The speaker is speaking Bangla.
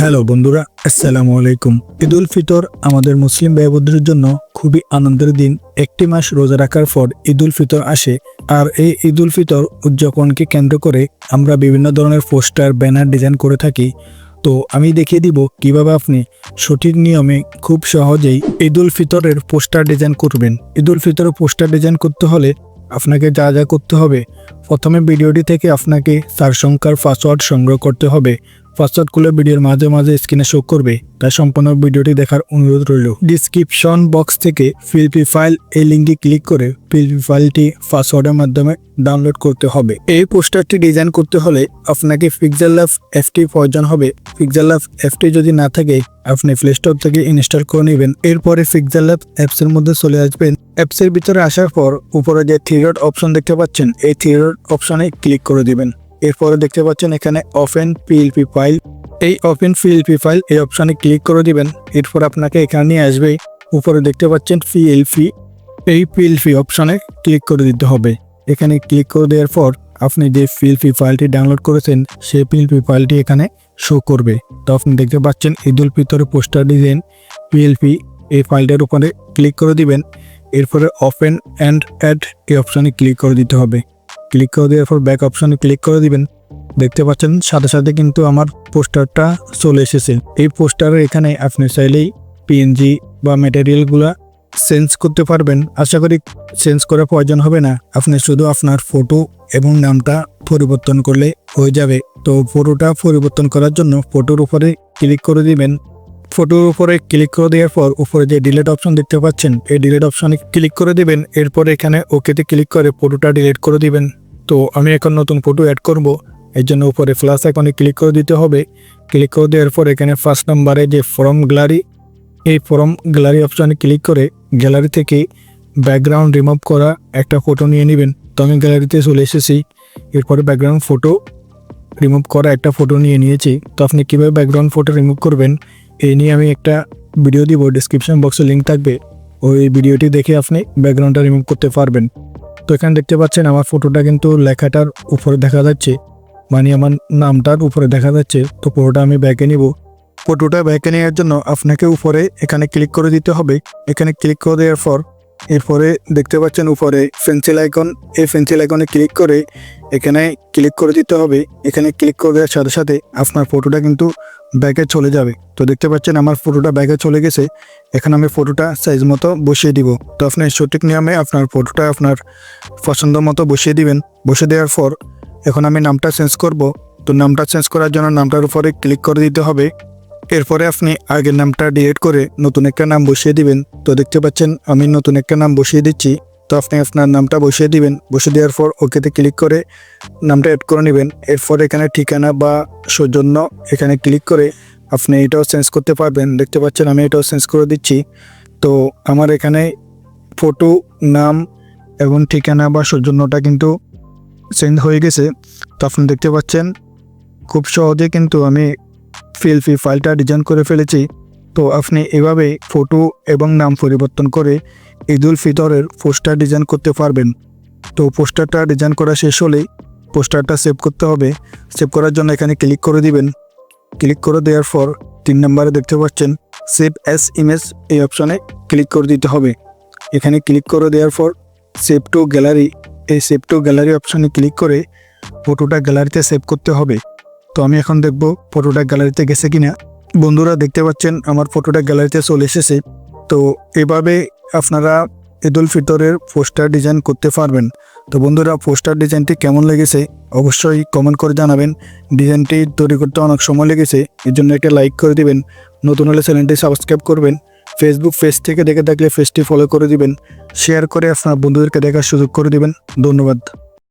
হ্যালো বন্ধুরা, আসসালামু আলাইকুম। ঈদ উল ফিতর আমাদের মুসলিম ব্যবদের জন্য খুবই আনন্দের দিন। একটি মাস রোজা রাখার পর ঈদ উল ফিতর আসে আর এই ঈদ উল ফিতর উদযাপনকে কেন্দ্র করে আমরা বিভিন্ন ধরনের পোস্টার, ব্যানার ডিজাইন করে থাকি। তো আমি দেখিয়ে দিব কীভাবে আপনি সঠিক নিয়মে খুব সহজেই ঈদ উল ফিতরের পোস্টার ডিজাইন করবেন। ঈদ উল ফিতরের পোস্টার ডিজাইন করতে হলে আপনাকে যা যা করতে হবে, প্রথমে ভিডিওটি থেকে আপনাকে চার সংখ্যার পাসওয়ার্ড সংগ্রহ করতে হবে। খুলে ভিডিওর মাঝে মাঝে স্ক্রিনে শো করবে, তাই সম্পূর্ণ ভিডিওটি দেখার অনুরোধ রইল। ডিসক্রিপশন বক্স থেকে ফিলপি ফাইল এই লিঙ্কটি ক্লিক করে ফিলপি ফাইলটি পাসওয়ার্ডের মাধ্যমে ডাউনলোড করতে হবে। এই পোস্টারটি ডিজাইন করতে হলে আপনাকে পিক্সেল লাভ এফটি প্রয়োজন হবে। পিক্সেল লাভ এফটি যদি না থাকে, আপনি প্লে স্টোর থেকে ইনস্টল করে নেবেন। এরপরে পিক্সেল ল্যাব অ্যাপসের মধ্যে চলে আসবেন। অ্যাপসের ভিতরে আসার পর উপরে যে থ্রি ডট অপশন দেখতে পাচ্ছেন, এই থ্রি অপশনে ক্লিক করে দিবেন। এরপরে দেখতে পাচ্ছেন এখানে ওপেন পিএলপি ফাইল এই ওপেন পিএলপি ফাইল এই অপশনে ক্লিক করে দিবেন। এরপর আপনাকে এখানে নিয়ে আসবে। উপরে দেখতে পাচ্ছেন পিএলপি এই পিএলপি অপশনে ক্লিক করে দিতে হবে। এখানে ক্লিক করে দেওয়ার পর আপনি যে পিএলপি ফাইলটি ডাউনলোড করেছেন, সেই পিএলপি ফাইলটি এখানে শো করবে। তো আপনি দেখতে পাচ্ছেন ঈদুল ফিতরে পোস্টার ডিজাইন পিএলপি এই ফাইলটার উপরে ক্লিক করে দিবেন। এরপরে ওপেন অ্যান্ড অ্যাড এই অপশনে ক্লিক করে দিতে হবে। ক্লিক করে দেওয়ার পর ব্যাক অপশনে ক্লিক করে দিবেন। দেখতে পাচ্ছেন, সাথে সাথে কিন্তু আমার পোস্টারটা চলে এসেছে। এই পোস্টারের এখানে আপনি চাইলেই পিএনজি বা ম্যাটেরিয়ালগুলা চেঞ্জ করতে পারবেন। আশা করি চেঞ্জ করার প্রয়োজন হবে না। আপনি শুধু আপনার ফটো এবং নামটা পরিবর্তন করলে হয়ে যাবে। তো ফটোটা পরিবর্তন করার জন্য ফটোর উপরে ক্লিক করে দিবেন। ফটোর উপরে ক্লিক করে দেওয়ার পর উপরে যে ডিলেট অপশন দেখতে পাচ্ছেন, এই ডিলেট অপশনে ক্লিক করে দিবেন, এরপর এখানে ওকেতে ক্লিক করে ফটোটা ডিলিট করে দিবেন। তো আমি এখন নতুন ফটো অ্যাড করব, এর জন্য উপরে প্লাস আইকনে ক্লিক করে দিতে হবে। ক্লিক করে দেওয়ার পর এখানে ফার্স্ট নাম্বারে যে ফর্ম গ্যালারি এই ফর্ম গ্যালারি অপশনে ক্লিক করে গ্যালারি থেকে ব্যাকগ্রাউন্ড রিমুভ করা একটা ফটো নিয়ে নেবেন। তো আমি গ্যালারিতে চলে এসেছি, এরপরে ব্যাকগ্রাউন্ড ফটো রিমুভ করা একটা ফটো নিয়ে নিয়েছি। তো আপনি কীভাবে ব্যাকগ্রাউন্ড ফটো রিমুভ করবেন এই নিয়ে আমি একটা ভিডিও দিব ডিসক্রিপশন বক্সে লিঙ্ক থাকবে। ওই ভিডিওটি দেখে আপনি ব্যাকগ্রাউন্ডটা রিমুভ করতে পারবেন। তো এখানে দেখতে পাচ্ছেন আমার ফটোটা কিন্তু লেখাটার উপরে দেখা যাচ্ছে মানে আমার নামটার উপরে দেখা যাচ্ছে। তো পুরোটা আমি ব্যাকে নিব। ফটোটা ব্যাকে নেওয়ার জন্য আপনাকে উপরে এখানে ক্লিক করে দিতে হবে। এখানে ক্লিক করে দেওয়ার পর, এরপরে দেখতে পাচ্ছেন উপরে পেন্সিল আইকন এই পেন্সিল আইকনে ক্লিক করে এখানে ক্লিক করে দিতে হবে। এখানে ক্লিক করে দেওয়ার সাথে সাথে আপনার ফটোটা কিন্তু ব্যাগে চলে যাবে। তো দেখতে পাচ্ছেন, আমার ফটোটা ব্যাগে চলে গেছে। এখন আমি ফটোটা সাইজ মতো বসিয়ে দিব। তো আপনি সঠিক নিয়মে আপনার ফটোটা আপনার পছন্দ মতো বসিয়ে দিবেন। বসে দেওয়ার পর এখন আমি নামটা চেঞ্জ করব। তো নামটা চেঞ্জ করার জন্য নামটার উপরে ক্লিক করে দিতে হবে। এরপরে আপনি আগের নামটা ডিলিট করে নতুন একটা নাম বসিয়ে দিবেন। তো দেখতে পাচ্ছেন, আমি নতুন একটা নাম বসিয়ে দিচ্ছি। তো আপনি আপনার নামটা বসিয়ে দিবেন। বসিয়ে দেওয়ার পর ওকেতে ক্লিক করে নামটা অ্যাড করে নেবেন। এরপর এখানে ঠিকানা বা সৌজন্য এখানে ক্লিক করে আপনি এটাও চেঞ্জ করতে পারবেন। দেখতে পাচ্ছেন আমি এটাও চেঞ্জ করে দিচ্ছি। তো আমার এখানে ফটো নাম এবং ঠিকানা বা সৌজন্যটা কিন্তু চেঞ্জ হয়ে গেছে। তো আপনি দেখতে পাচ্ছেন, খুব সহজে কিন্তু আমি ফিলফি ফাইলটা ডিজাইন করে ফেলেছি। তো আপনি এভাবে ফটো এবং নাম পরিবর্তন করে ঈদুল ফিতরের পোস্টার ডিজাইন করতে পারবেন। তো পোস্টারটা ডিজাইন করা শেষ হলেই পোস্টারটা সেভ করতে হবে। সেভ করার জন্য এখানে ক্লিক করে দিবেন। ক্লিক করে দেওয়ার পর তিন নম্বরে দেখতে পাচ্ছেন সেভ অ্যাস ইমেজ এই অপশনে ক্লিক করে দিতে হবে। এখানে ক্লিক করে দেওয়ার পর সেভ টু গ্যালারি এই সেভ টু গ্যালারি অপশনে ক্লিক করে ফটোটা গ্যালারিতে সেভ করতে হবে। তো আমি এখন দেখব ফটোটা গ্যালারিতে গেছে কিনা। বন্ধুরা দেখতে পাচ্ছেন, আমার ফটোটা গ্যালারিতে চলে এসেছে। তো এভাবে আপনারা ঈদুল ফিতরের পোস্টার ডিজাইন করতে পারবেন। তো বন্ধুরা, পোস্টার ডিজাইনটি কেমন লেগেছে অবশ্যই কমেন্ট করে জানাবেন। ডিজাইনটি তৈরি করতে অনেক সময় লেগেছে এর জন্য একটা লাইক করে দিবেন। নতুন হলে চ্যানেলটি সাবস্ক্রাইব করবেন। ফেসবুক পেজ থেকে দেখে থাকলে পেজটি ফলো করে দিবেন। শেয়ার করে আপনার বন্ধুদেরকে দেখার সুযোগ করে দিবেন। ধন্যবাদ।